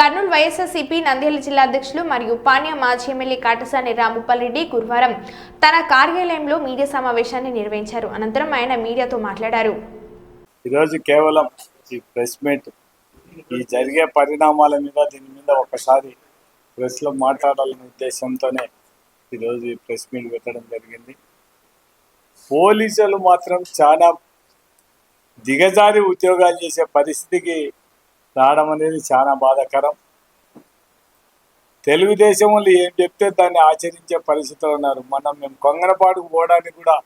కర్నూలు వైఎస్ఆర్సీపీ నంద్యాల జిల్లా అధ్యక్షులు మరియు పాణ్య మాజీ ఎమ్మెల్యే కాటసాని రాముపల్రెడ్డి గురువారం తన కార్యాలయంలో మీడియా సమావేశాన్ని నిర్వహించారు. అనంతరం ఆయన మీడియాతో మాట్లాడారు. ఈరోజు కేవలం ఈ ప్రెస్ మీట్ ఈ జరిగే పరిణామాల మీద దీని మీద ఒకసారి ప్రెస్లో మాట్లాడాలనే ఉద్దేశంతోనే ఈరోజు ఈ ప్రెస్ మీట్ పెట్టడం జరిగింది. పోలీసులు మాత్రం చాలా దిగజారి ఉద్యోగాలు చేసే పరిస్థితికి రావడం అనేది చాలా బాధాకరం. తెలుగుదేశం వాళ్ళు ఏం చెప్తే దాన్ని ఆచరించే పరిస్థితులు ఉన్నారు. మనం మేము కొంగనపాటుకు పోవడానికి కూడా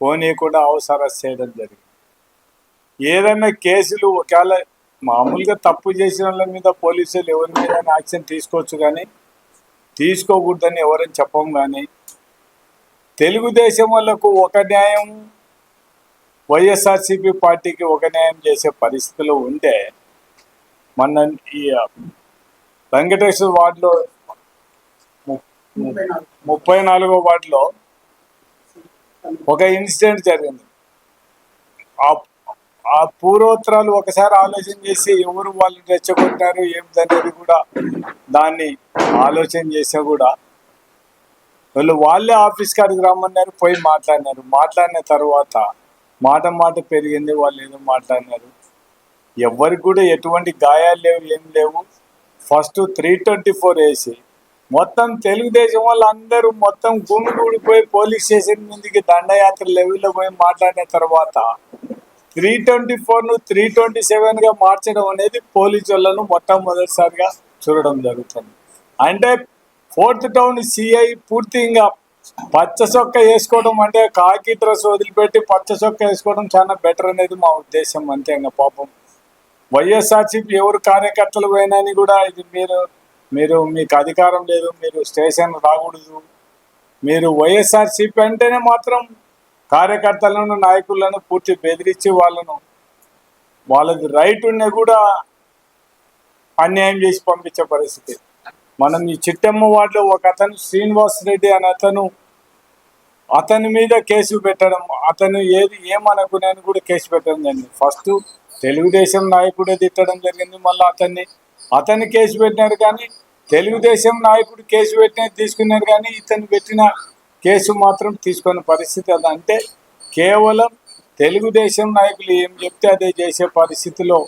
పోనీయకుండా అవసరం చేయడం జరిగింది. ఏదైనా కేసులు ఒకవేళ మామూలుగా తప్పు చేసిన వాళ్ళ మీద పోలీసులు ఎవరి మీద యాక్షన్ తీసుకోవచ్చు కానీ తీసుకోకూడదని ఎవరని చెప్పం కానీ తెలుగుదేశం వాళ్ళకు ఒక న్యాయం వైఎస్ఆర్సీపీ పార్టీకి ఒక న్యాయం చేసే పరిస్థితులు ఉంటే మన ఈ వెంకటేశ్వర వార్డులో ముప్పై నాలుగో వార్డులో ఒక ఇన్సిడెంట్ జరిగింది. ఆ ఆ పూర్వోత్తరాలు ఒకసారి ఆలోచన చేసి ఎవరు వాళ్ళు రెచ్చగొట్టారు ఏమిటనేది కూడా దాన్ని ఆలోచన చేసా కూడా వాళ్ళు వాళ్ళే ఆఫీస్ కాడికి రమ్మన్నారు పోయి మాట్లాడినారు. మాట్లాడిన తర్వాత మాట మాట పెరిగింది వాళ్ళు ఏదో మాట్లాడినారు. ఎవరికి కూడా ఎటువంటి గాయాలు లేవు ఏం లేవు. ఫస్ట్ త్రీ ట్వంటీ ఫోర్ వేసి మొత్తం తెలుగుదేశం వాళ్ళు అందరూ మొత్తం గుమి కూడిపోయి పోలీస్ స్టేషన్ మీదకి దండయాత్ర లెవెల్లో పోయి మాట్లాడిన తర్వాత త్రీ ట్వంటీ ఫోర్ను త్రీ ట్వంటీ సెవెన్గా మార్చడం అనేది పోలీసు వాళ్ళను మొట్టమొదటిసారిగా చూడడం జరుగుతుంది. అంటే ఫోర్త్ టౌన్ సిఐ పూర్తి ఇంకా పచ్చ సొక్క వేసుకోవడం అంటే కాకి డ్రెస్ వదిలిపెట్టి పచ్చ సొక్క వేసుకోవడం చాలా బెటర్ అనేది మా ఉద్దేశం అంతే ఇంకా పాపం. వైఎస్ఆర్సీపీ ఎవరు కార్యకర్తలు పోయినని కూడా ఇది మీరు మీరు మీకు అధికారం లేదు మీరు స్టేషన్ రాకూడదు. మీరు వైఎస్ఆర్సీపీ అంటేనే మాత్రం కార్యకర్తలను నాయకులను పూర్తి బెదిరించి వాళ్ళను వాళ్ళది రైట్ ఉన్నా కూడా అన్యాయం చేసి పంపించే పరిస్థితి. మనం ఈ చిట్టమ్మ వార్డులో ఒక అతను శ్రీనివాస్ రెడ్డి అనే అతను అతని మీద కేసు పెట్టడం అతను ఏది ఏమనుకునేది కూడా కేసు పెట్టడం జరిగింది. ఫస్ట్ తెలుగుదేశం నాయకుడే తిట్టడం జరిగింది మళ్ళీ అతన్ని. అతన్ని కేసు పెట్టినారు కానీ తెలుగుదేశం నాయకుడు కేసు పెట్టినది తీసుకున్నారు కానీ ఇతను పెట్టిన కేసు మాత్రం తీసుకున్న పరిస్థితి అది. అంటే కేవలం తెలుగుదేశం నాయకులు ఏం చెప్తే అదే చేసే పరిస్థితిలో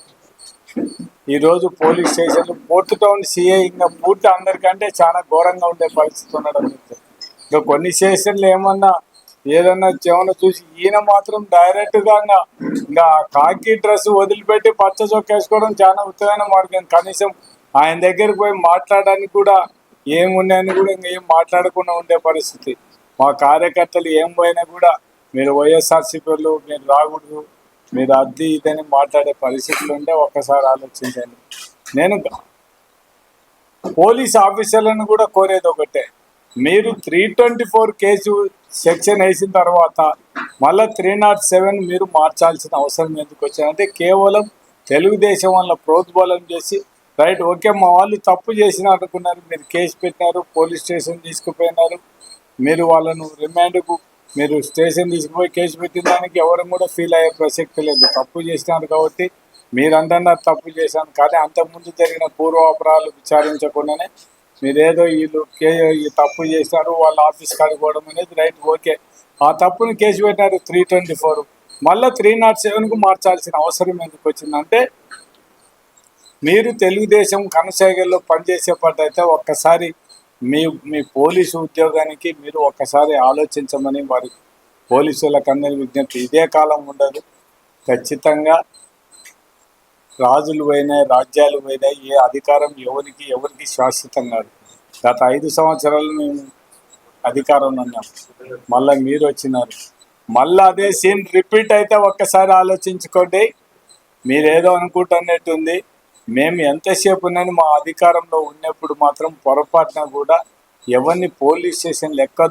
ఈరోజు పోలీస్ స్టేషన్లు పోర్టు టౌన్ సీఐ ఇంకా పూర్తి అందరికంటే చాలా ఘోరంగా ఉండే పరిస్థితి ఉండడం ఇంకా కొన్ని స్టేషన్లు ఏమన్నా ఏదన్నా చెవన చూసి ఈయన మాత్రం డైరెక్ట్గా ఇంకా కాకి డ్రెస్ వదిలిపెట్టి పచ్చ చొక్క వేసుకోవడం చాలా ఉత్తమైన మార్గం. కనీసం ఆయన దగ్గరికి పోయి మాట్లాడడానికి కూడా ఏమున్నాయని కూడా ఇంకా ఏం మాట్లాడకుండా ఉండే పరిస్థితి. మా కార్యకర్తలు ఏం పోయినా కూడా మీరు వైఎస్ఆర్సీపీలు మీరు రాకూడదు మీరు అద్దె ఇదని మాట్లాడే పరిస్థితులు ఉంటే ఒక్కసారి ఆలోచించండి. నేను పోలీస్ ఆఫీసర్లను కూడా కోరేది ఒకటే. మీరు three twenty four case section వేసిన తర్వాత మళ్ళీ త్రీ నాట్ సెవెన్ మీరు మార్చాల్సిన అవసరం ఎందుకు వచ్చిందంటే కేవలం తెలుగుదేశం వల్ల ప్రోద్బలం చేసి రైట్ ఓకే మా వాళ్ళు తప్పు చేసిన అనుకున్నారు మీరు కేసు పెట్టినారు పోలీస్ స్టేషన్ తీసుకుపోయినారు మీరు వాళ్ళను రిమాండ్కు మీరు స్టేషన్ తీసుకుపోయి కేసు పెట్టిన దానికి ఎవరు కూడా ఫీల్ అయ్యే ప్రసక్తి లేదు. తప్పు చేసినారు కాబట్టి మీరు తప్పు చేశాను కానీ అంతకుముందు జరిగిన పూర్వాపరాలు విచారించకుండానే మీరేదో వీళ్ళు కే ఈ తప్పు చేశారు వాళ్ళ ఆఫీస్ కాడికి పోవడం అనేది రైట్ ఓకే. ఆ తప్పును కేసు పెట్టారు త్రీ ట్వంటీ ఫోర్ మళ్ళీ త్రీ నాట్ సెవెన్కు మార్చాల్సిన అవసరం ఎందుకు వచ్చిందంటే మీరు తెలుగుదేశం కనసాగల్లో పనిచేసేపట్టయితే ఒక్కసారి మీ మీ పోలీసు ఉద్యోగానికి మీరు ఒక్కసారి ఆలోచించమని వారి పోలీసులకు అందరి విజ్ఞప్తి. ఇదే కాలం ఉండదు. ఖచ్చితంగా రాజులు పోయినాయి రాజ్యాలు పోయినాయి ఏ అధికారం ఎవరికి ఎవరికి శాశ్వతం కాదు. గత ఐదు సంవత్సరాలు మేము అధికారంలో ఉన్నాం. మళ్ళీ మీరు వచ్చినారు. మళ్ళీ అదే సీన్ రిపీట్ అయితే ఒక్కసారి ఆలోచించుకోండి. మీరేదో అనుకుంటున్నట్టుంది. మేము ఎంతసేపు ఉన్నాను మా అధికారంలో ఉన్నప్పుడు మాత్రం పొరపాటున కూడా ఎవరిని పోలీస్ స్టేషన్ లెక్క